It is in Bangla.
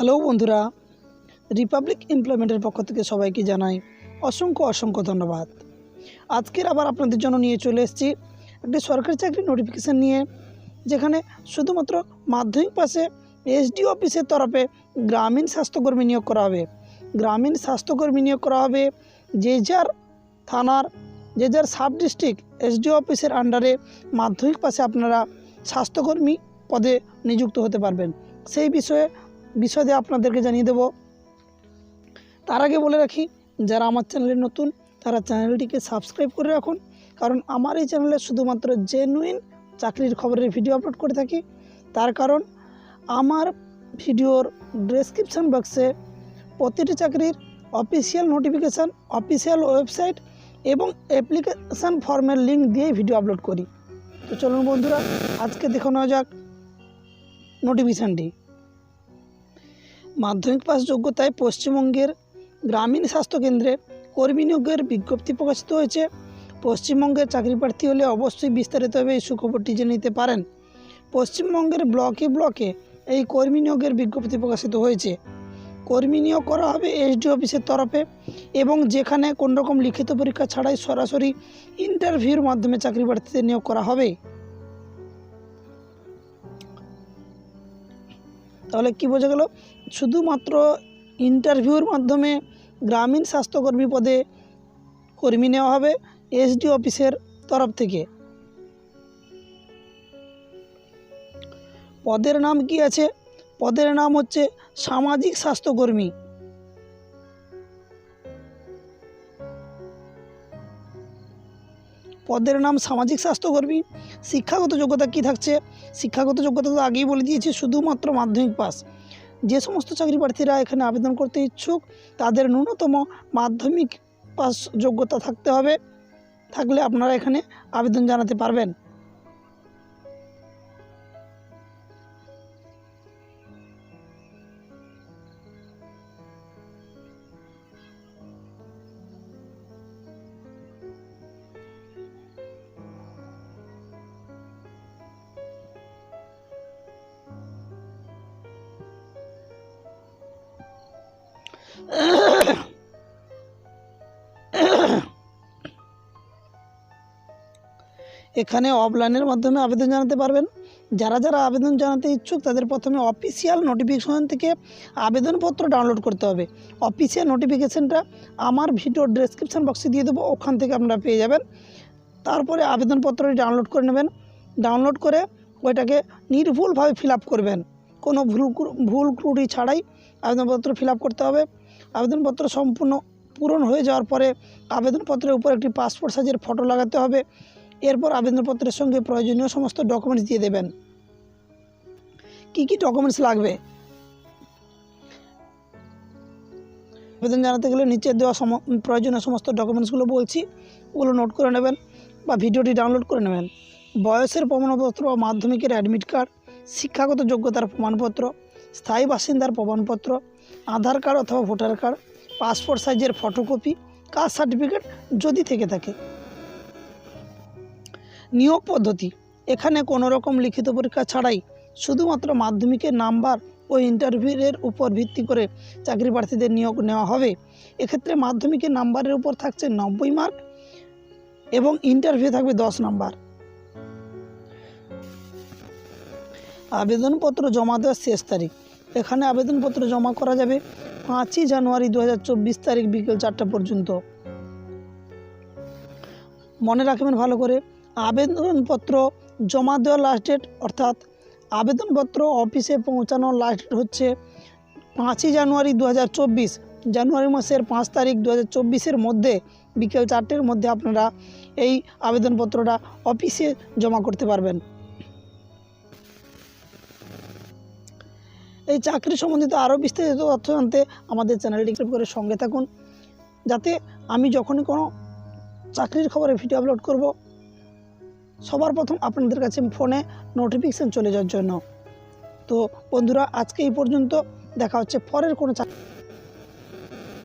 হ্যালো বন্ধুরা রিপাবলিক এমপ্লয়মেন্টের পক্ষ থেকে সবাইকে জানাই অসংখ্য অসংখ্য ধন্যবাদ। আজকের আবার আপনাদের জন্য নিয়ে চলে এসেছি একটি সরকারি চাকরি নোটিফিকেশান নিয়ে, যেখানে শুধুমাত্র মাধ্যমিক পাশে এসডি অফিসের তরফে গ্রামীণ স্বাস্থ্যকর্মী নিয়োগ করা হবে। গ্রামীণ স্বাস্থ্যকর্মী নিয়োগ করা হবে যে যার থানার, যে যার সাব ডিস্ট্রিক্ট এসডিও অফিসের আন্ডারে মাধ্যমিক পাশে আপনারা স্বাস্থ্যকর্মী পদে নিযুক্ত হতে পারবেন। সেই বিষয়ে বিশদে আপনাদেরকে জানিয়ে দেব। তার আগে বলে রাখি, যারা আমার চ্যানেলে নতুন, তারা চ্যানেলটিকে সাবস্ক্রাইব করে রাখুন। কারণ আমার এই চ্যানেলে শুধুমাত্র জেনুইন চাকরির খবরের ভিডিও আপলোড করে থাকি। তার কারণ, আমার ভিডিওর ডেসক্রিপশান বক্সে প্রতিটি চাকরির অফিসিয়াল নোটিফিকেশান অফিসিয়াল ওয়েবসাইট এবং অ্যাপ্লিকেশান ফর্মের লিঙ্ক দিয়েই ভিডিও আপলোড করি। তো চলুন বন্ধুরা, আজকে দেখে নেওয়া যাক নোটিফিকেশানটি মাধ্যমিক পাস যোগ্যতায় পশ্চিমবঙ্গের গ্রামীণ স্বাস্থ্যকেন্দ্রে কর্মী নিয়োগের বিজ্ঞপ্তি প্রকাশিত হয়েছে। পশ্চিমবঙ্গের চাকরি প্রার্থী হলে অবশ্যই বিস্তারিতভাবে এই সুখবরটি জেনে নিতে পারেন। পশ্চিমবঙ্গের ব্লকে ব্লকে এই কর্মী নিয়োগের বিজ্ঞপ্তি প্রকাশিত হয়েছে। কর্মী নিয়োগ করা হবে এসডি অফিসের তরফে এবং যেখানে কোনোরকম লিখিত পরীক্ষা ছাড়াই সরাসরি ইন্টারভিউর মাধ্যমে চাকরি প্রার্থীদের নিয়োগ করা হবে। তাহলে কি বোঝা গেল? শুধুমাত্র ইন্টারভিউর মাধ্যমে গ্রামীণ স্বাস্থ্যকর্মী পদে কর্মী নেওয়া হবে এসডি অফিসের তরফ থেকে। পদের নাম কি আছে? পদের নাম হচ্ছে সামাজিক স্বাস্থ্যকর্মী। পদের নাম সামাজিক স্বাস্থ্যকর্মী, শিক্ষাগত যোগ্যতা কি থাকছে? শিক্ষাগত যোগ্যতা তো আগেই বলে দিয়েছি, শুধুমাত্র মাধ্যমিক পাস। যে সমস্ত চাকরি প্রার্থীরা এখানে আবেদন করতে ইচ্ছুক, তাদের ন্যূনতম মাধ্যমিক পাস যোগ্যতা থাকতে হবে। থাকলে আপনারা এখানে আবেদন জানাতে পারবেন। এখানে অফলাইনের মাধ্যমে আবেদন জানাতে পারবেন। যারা যারা আবেদন জানাতে ইচ্ছুক, তাদের প্রথমে অফিসিয়াল নোটিফিকেশন থেকে আবেদনপত্র ডাউনলোড করতে হবে। অফিসিয়াল নোটিফিকেশানটা আমার ভিডিও ডেসক্রিপশান বক্সে দিয়ে দেবো, ওখান থেকে আপনারা পেয়ে যাবেন। তারপরে আবেদনপত্রটি ডাউনলোড করে নেবেন। ডাউনলোড করে ওইটাকে নির্ভুলভাবে ফিল করবেন। কোনো ভুল ভুল ত্রুটি ছাড়াই আবেদনপত্র ফিল করতে হবে। আবেদনপত্র সম্পূর্ণ পূরণ হয়ে যাওয়ার পরে আবেদনপত্রের উপর একটি পাসপোর্ট সাইজের ফটো লাগাতে হবে। এরপর আবেদনপত্রের সঙ্গে প্রয়োজনীয় সমস্ত ডকুমেন্টস দিয়ে দেবেন। কি কি ডকুমেন্টস লাগবে? আবেদন জানাতে গেলে নিচে দেওয়া সম প্রয়োজনীয় সমস্ত ডকুমেন্টসগুলো বলছি, ওগুলো নোট করে নেবেন বা ভিডিওটি ডাউনলোড করে নেবেন। বয়সের প্রমাণপত্র বা মাধ্যমিকের অ্যাডমিট কার্ড শিক্ষাগত যোগ্যতার প্রমাণপত্র স্থায়ী বাসিন্দার প্রমাণপত্র, আধার কার্ড অথবা ভোটার কার্ড, পাসপোর্ট সাইজের ফটোকপি, কাস্ট সার্টিফিকেট যদি থেকে থাকে। নিয়োগ পদ্ধতি। এখানে কোনো রকম লিখিত পরীক্ষা ছাড়াই শুধুমাত্র মাধ্যমিকের নাম্বার ও ইন্টারভিউয়ের উপর ভিত্তি করে চাকরি প্রার্থীদের নিয়োগ নেওয়া হবে। এক্ষেত্রে মাধ্যমিকের নাম্বারের উপর থাকছে নব্বই মার্ক এবং ইন্টারভিউ থাকবে দশ নাম্বার। আবেদনপত্র জমা দেওয়ার শেষ তারিখ। এখানে আবেদনপত্র জমা করা যাবে পাঁচই জানুয়ারি দু হাজার চব্বিশ তারিখ বিকেল চারটা পর্যন্ত। মনে রাখবেন ভালো করে, আবেদনপত্র জমা দেওয়ার লাস্ট ডেট অর্থাৎ আবেদনপত্র অফিসে পৌঁছানোর লাস্ট ডেট হচ্ছে পাঁচই জানুয়ারি দু হাজার চব্বিশ। জানুয়ারি মাসের পাঁচ তারিখ দু হাজার মধ্যে, বিকেল চারটের মধ্যে আপনারা এই আবেদনপত্রটা অফিসে জমা করতে পারবেন। এই চাকরি সম্বন্ধিত আরও বিস্তারিত তথ্য জানতে আমাদের চ্যানেলটি করে সঙ্গে থাকুন। যাতে আমি যখনই কোনো চাকরির খবরে ভিডিও আপলোড করব, সবার প্রথম আপনাদের কাছে ফোনে নোটিফিকেশান চলে যাওয়ার জন্য। তো বন্ধুরা, আজকে এই পর্যন্ত দেখা হচ্ছে পরের কোনো চাকরি